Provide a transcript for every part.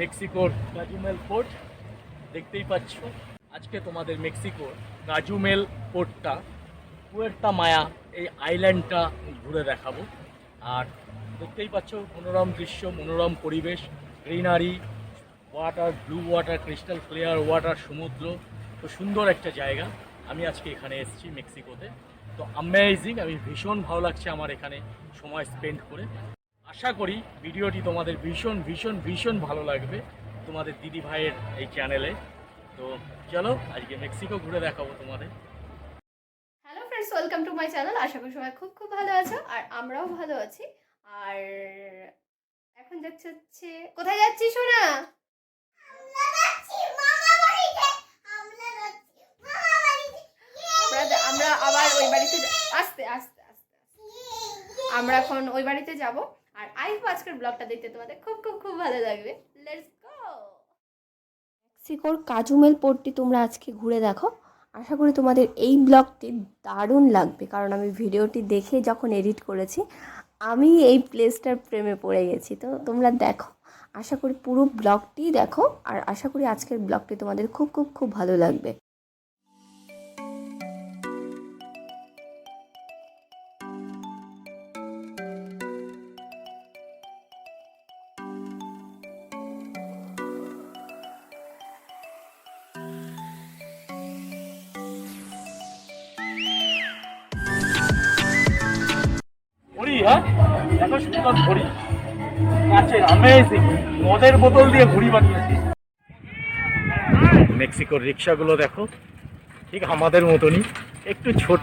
মেক্সিকোর কাজুমেল ফোর্ট, দেখতেই পাচ্ছ। আজকে তোমাদের মেক্সিকোর কাজুমেল পোর্টটা পুয়ের্তা মায়া এই আইল্যান্ডটা ঘুরে দেখাবো। আর দেখতেই পাচ্ছ, মনোরম দৃশ্য, মনোরম পরিবেশ, greenery, water, blue water, crystal clear water, সমুদ্র। তো সুন্দর একটা জায়গা। আমি আজকে এখানে এসেছি মেক্সিকোতে। তো অ্যামেজিং আমি ভীষণ ভালো লাগছে আমার এখানে সময় স্পেন্ড করে। আশা করি ভিডিওটি তোমাদের ভীষণ ভীষণ ভীষণ ভালো লাগবে তোমাদের দিদি ভাইয়ের এই চ্যানেলে তো চলো, আজকে মেক্সিকো ঘুরে দেখাবো তোমাদের। Hello friends welcome to my channel আশা করি সবাই খুব খুব ভালো আছো, আর আমরাও ভালো আছি। আর এখন যাচ্ছে হচ্ছে, কোথায় যাচ্ছি সোনা? আমরা আবার ওই বাড়িতে আস্তে আস্তে আস্তে। আমরা এখন ওই বাড়িতে যাব। হোপ আজকের ব্লগটা দেখতে তোমাদের খুব খুব খুব ভালো লাগবে। লেটস গো মেক্সিকোর কাজুমেল পোর্টটি তোমরা আজকে ঘুরে দেখো। আশা করি তোমাদের এই ব্লগটি দারুণ লাগবে, কারণ আমি ভিডিওটি দেখে যখন এডিট করেছি, আমি এই প্লেসটার প্রেমে পড়ে গেছি। তো তোমরা দেখো, আশা করি পুরো ব্লগটি দেখো, আর আশা করি আজকের ব্লগটি তোমাদের খুব খুব খুব ভালো লাগবে। সুন্দর অ্যামেজিং মদের বোতল দিয়ে মেক্সিকোর রিক্সাগুলো দেখো ঠিক আমাদের মতনই একটু ছোট।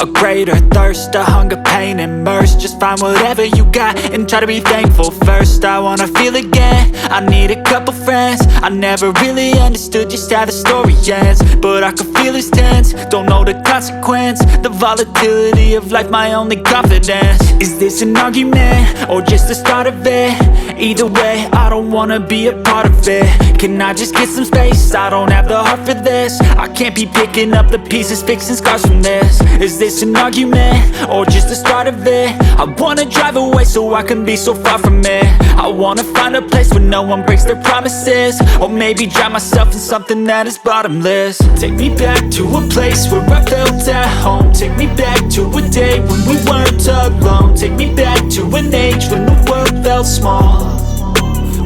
A greater thirst, a hunger, pain, mercy. Just find whatever you got and try to be thankful first. I wanna feel again, I need a couple friends. I never really understood just how the story ends But I can feel it's tense, don't know the consequence The volatility of life, my only confidence. Is this an argument, or just the start of it? Either way, I don't wanna be a part of it. Can I just get some space? I don't have the heart for this. I can't be picking up the pieces, fixing scars from this Is this an argument? Or just the start of it? I wanna drive away so I can be so far from it I wanna find a place where no one breaks their promises Or maybe drown myself in something that is bottomless Take me back to a place where I felt at home Take me back to a day when we weren't alone Take me back to an age when the world felt small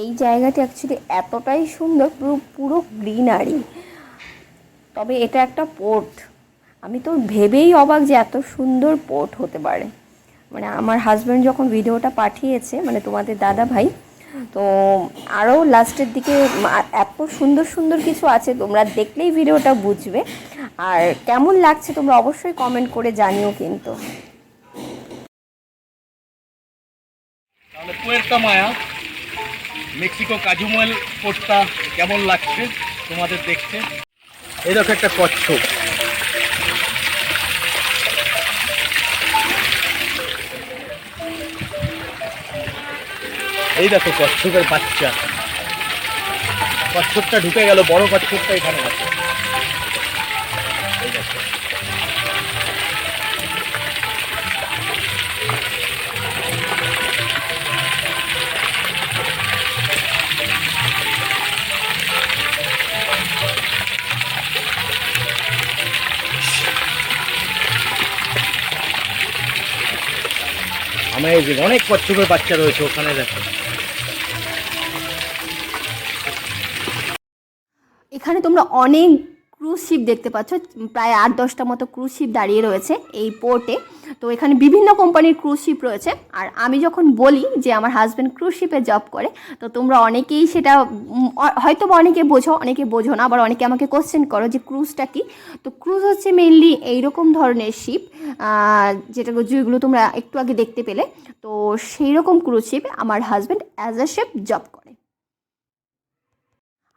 এই জায়গাটি actually এতটাই সুন্দর, পুরো পুরো greenery. তবে এটা একটা port আমি তো ভেবেই অবাক যে এত সুন্দর পোর্ট হতে পারে। মানে আমার হাজব্যান্ড যখন ভিডিওটা পাঠিয়েছে মানে তোমাদের দাদা ভাই তো আরও লাস্টের দিকে এত সুন্দর সুন্দর কিছু আছে, তোমরা দেখলেই ভিডিওটা বুঝবে। আর কেমন লাগছে তোমরা অবশ্যই কমেন্ট করে জানিও কিন্তু। মেক্সিকো কাজুমেল পোর্টটা কেমন লাগছে? তোমাদের দেখতে? এই দেখো একটা কচ্ছপ। এই দেখো কচ্ছপের বাচ্চা। কচ্ছপটা ঢুকে গেল, বড় কচ্ছপটা এখানে আছে। এই দেখো। অ্যামেজিং অনেক কচ্ছপের বাচ্চা রয়েছে ওখানে দেখো। এখানে তোমরা অনেক ক্রুজ শিপ দেখতে পাচ্ছ। প্রায় আট দশটা মতো ক্রুজ শিপ দাঁড়িয়ে রয়েছে এই পোর্টে তো এখানে বিভিন্ন কোম্পানির ক্রুজ শিপ রয়েছে। আর আমি যখন বলি যে আমার হাজব্যান্ড ক্রুজ শিপে জব করে, তো তোমরা অনেকেই সেটা হয়তো অনেকে বোঝো অনেকে বোঝো না, আবার অনেকে আমাকে কোশ্চেন করো যে ক্রুজটা কি? তো ক্রুজ হচ্ছে মেইনলি এইরকম ধরনের শিপ যেটা যেগুলো তোমরা একটু আগে দেখতে পেলে। তো সেই রকম ক্রুজ শিপ আমার husband as a chef job করে।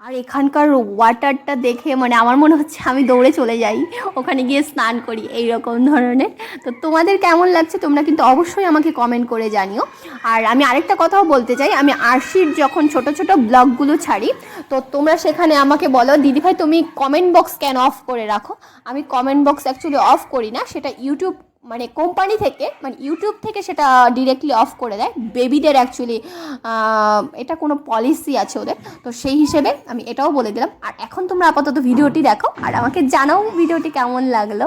আর এখানকার ওয়াটারটা দেখে মানে আমার মনে হচ্ছে আমি দৌড়ে চলে যাই। ওখানে গিয়ে স্নান করি এই রকম ধরনের। তো তোমাদের কেমন লাগছে তোমরা কিন্তু অবশ্যই আমাকে কমেন্ট করে জানিও। আর আমি আরেকটা কথাও বলতে চাই, আমি আরশির যখন ছোট ছোট ব্লগগুলো ছাড়ি, তো তোমরা সেখানে আমাকে বলো দিদিভাই তুমি কমেন্ট বক্স কেন অফ করে রাখো? আমি কমেন্ট বক্স অ্যাকচুয়ালি অফ করি না, সেটা ইউটিউব মানে কোম্পানি থেকে মানে ইউটিউব থেকে সেটা ডিরেক্টলি অফ করে দেয়। বেবিদের অ্যাকচুয়ালি এটা কোনো পলিসি আছে ওদের। তো সেই হিসেবে আমি এটাও বলে দিলাম। আর এখন তোমরা আপাতত ভিডিওটি দেখো। আর আমাকে জানাও ভিডিওটি কেমন লাগল।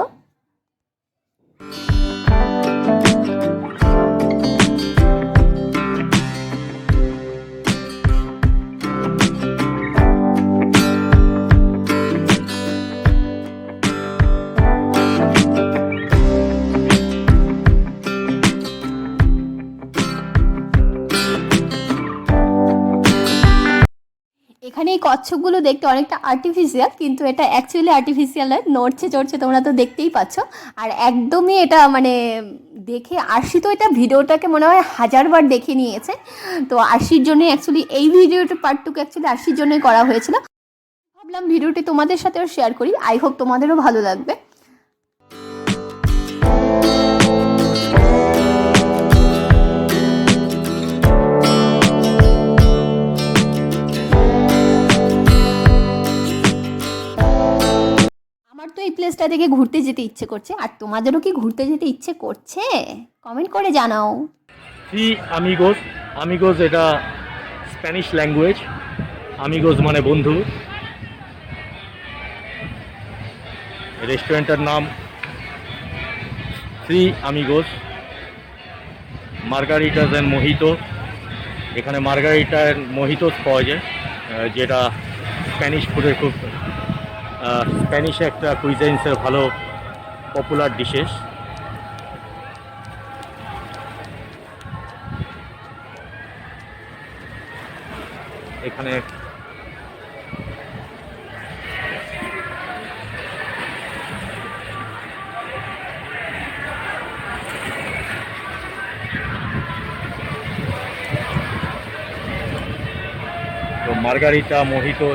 এখানে এই কচ্ছপগুলো দেখতে অনেকটা আর্টিফিশিয়াল কিন্তু এটা অ্যাকচুয়ালি আর্টিফিশিয়াল নয় নড়ছে চড়ছে তোমরা তো দেখতেই পাচ্ছ। আর একদমই এটা মানে দেখে আরশি তো এটা ভিডিওটাকে মনে হয় হাজারবার দেখে নিয়েছে। তো আরশির জন্য অ্যাকচুয়ালি এই ভিডিওটা পার্টটুকু অ্যাকচুয়ালি আরশির জন্যই করা হয়েছিল। ভাবলাম ভিডিওটি তোমাদের সাথেও শেয়ার করি। আই হোপ তোমাদেরও ভালো লাগবে। তো দেখে ঘুরতে যেতে ইচ্ছে করছে। আর তোমাদেরও কি ঘুরতে যেতে ইচ্ছে করছে? কমেন্ট করে জানাও। থ্রি আমিগোস আমিগোস এটা স্প্যানিশ ল্যাঙ্গুয়েজ আমিগোস মানে বন্ধু। রেস্টুরেন্টের নাম। Three amigos margaritas and mojito এখানে মার্গারিটা অ্যান্ড মোহিতোস পাওয়া যায় যেটা স্প্যানিশ ফুডের খুব স্প্যানিশ একটা কুইজাইন্সের ভালো পপুলার ডিশেস এখানে মার্গারিটা মোহিতো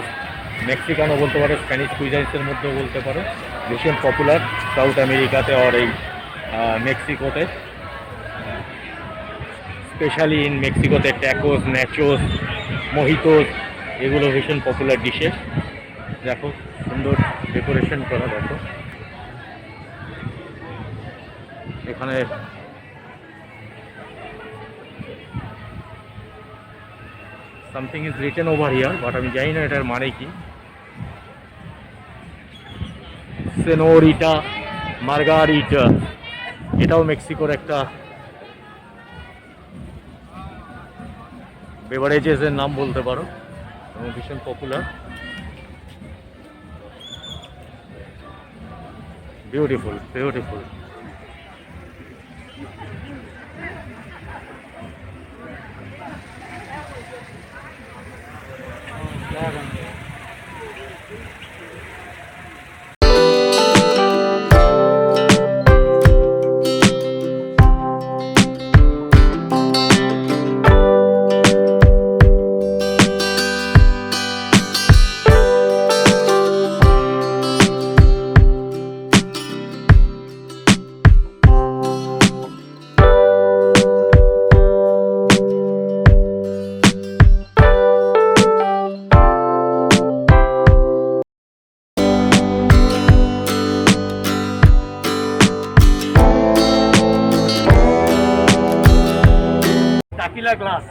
মেক্সিকানও বলতে পারো, স্প্যানিশ কুইজাইন্সের মধ্যেও বলতে পারো। ভীষণ পপুলার সাউথ আমেরিকাতে আর এই মেক্সিকোতে। স্পেশালি ইন মেক্সিকোতে ট্যাকোস, ন্যাচোস, মোহিতোস, এগুলো ভীষণ পপুলার ডিশেস। দেখো, সুন্দর ডেকোরেশন করা, দেখো। এখানে something is written over here, but আমি জানি না এটার মানে কি। সেনোরিটা মার্গারিটা এটাও মেক্সিকোর একটা বেভারেজেসের নাম বলতে পারো। ভীষণ popular beautiful beautiful tequila glass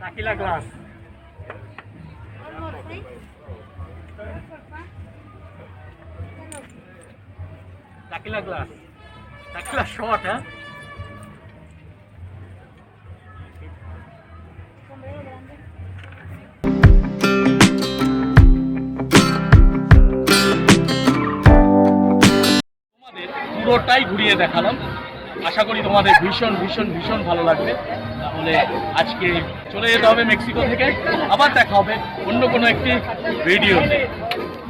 tequila glass tequila glass tequila shot হ্যাঁ পুরোটাই ঘুরিয়ে দেখালাম। আশা করি তোমাদের ভীষণ ভীষণ ভীষণ ভালো লাগবে। তাহলে আজকে চলে যেতে হবে মেক্সিকো থেকে। আবার দেখা হবে অন্য কোনো একটি ভিডিওতে